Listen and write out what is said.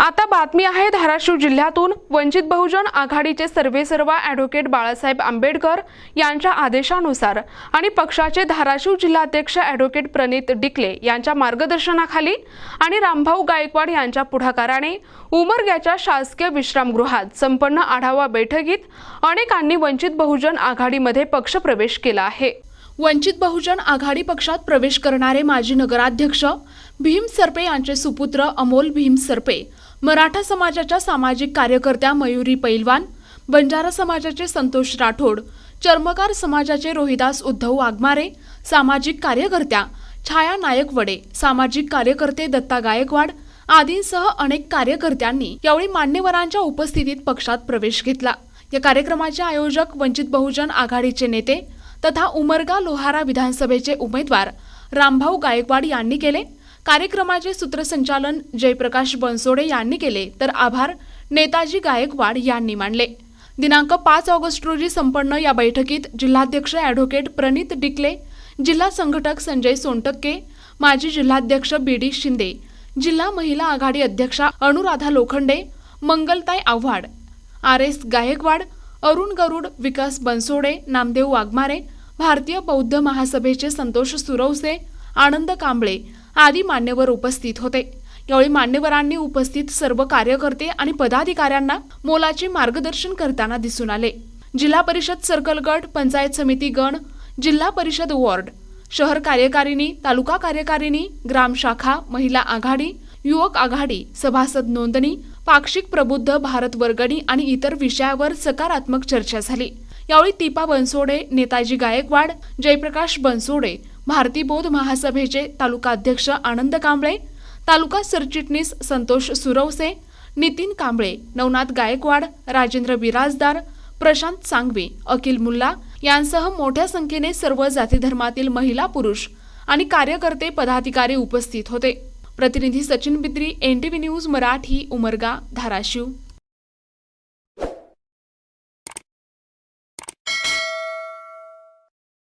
आता बातमी आहे धाराशिव जिल्ह्यातून वंचित बहुजन आघाडीचे सर्वेसर्वा ॲडव्होकेट बाळासाहेब आंबेडकर यांच्या आदेशानुसार आणि पक्षाचे धाराशिव जिल्हाध्यक्ष ॲडव्होकेट प्रणित डिकले यांच्या मार्गदर्शनाखाली आणि रामभाऊ गायकवाड यांच्या पुढाकाराने उमरग्याच्या शासकीय विश्रामगृहात संपन्न आढावा बैठकीत अनेकांनी वंचित बहुजन आघाडीमध्ये पक्षप्रवेश केला आहे. वंचित बहुजन आघाडी पक्षात प्रवेश करणारे माजी नगराध्यक्ष भीम सरपे यांचे सुपुत्र अमोल भीम सरपे मराठा समाजाच्या सामाजिक कार्यकर्त्या मयुरी पैलवान बंजारा समाजाचे संतोष राठोड चर्मकार समाजाचे रोहिदास उद्धव वाघमारे सामाजिक कार्यकर्त्या छाया नायकवडे सामाजिक कार्यकर्ते दत्ता गायकवाड आदींसह अनेक कार्यकर्त्यांनी यावेळी मान्यवरांच्या उपस्थितीत पक्षात प्रवेश घेतला. या कार्यक्रमाचे आयोजक वंचित बहुजन आघाडीचे नेते तथा उमरगा लोहारा विधानसभेचे उमेदवार रामभाऊ गायकवाड यांनी केले. कार्यक्रमाचे सूत्रसंचालन जयप्रकाश बनसोडे यांनी केले. तर आभार नेताजी गायकवाड यांनी मानले. दिनांक पाच ऑगस्ट रोजी संपन्न या बैठकीत जिल्हाध्यक्ष ॲडव्होकेट प्रणित डिकले जिल्हा संघटक संजय सोनटक्के माजी जिल्हाध्यक्ष बी डी शिंदे जिल्हा महिला आघाडी अध्यक्षा अनुराधा लोखंडे मंगलताई आव्हाड आर एस गायकवाड अरुण गरुड विकास बनसोडे नामदेव वाघमारे भारतीय बौद्ध महासभेचे संतोष सुरवसे आनंद कांबळे आदी मान्यवर उपस्थित होते. यावेळी मान्यवरांनी उपस्थित सर्व कार्यकर्ते आणि पदाधिकाऱ्यांना मोलाचे मार्गदर्शन करताना दिसून आले. जिल्हा परिषद सर्कल गट पंचायत समिती गण जिल्हा परिषद वॉर्ड शहर कार्यकारिणी तालुका कार्यकारिणी ग्राम शाखा महिला आघाडी युवक आघाडी सभासद नोंदणी पाक्षिक प्रबुद्ध भारत वर्गणी आणि इतर विषयावर सकारात्मक चर्चा झाली. यावेळी दीपा बनसोडे नेताजी गायकवाड जयप्रकाश बनसोडे भारती बौद्ध महासभेचे तालुका अध्यक्ष आनंद कांबळे तालुका सरचिटणीस संतोष सुरवसे नितीन कांबळे नवनाथ गायकवाड राजेंद्र बिराजदार प्रशांत सांगवे अखिल मुल्ला यांसह मोठ्या संख्येने सर्व जातीधर्मातील महिला पुरुष आणि कार्यकर्ते पदाधिकारी उपस्थित होते. प्रतिनिधी सचिन बिद्री एनटीव्ही न्यूज मराठी उमरगा धाराशिव.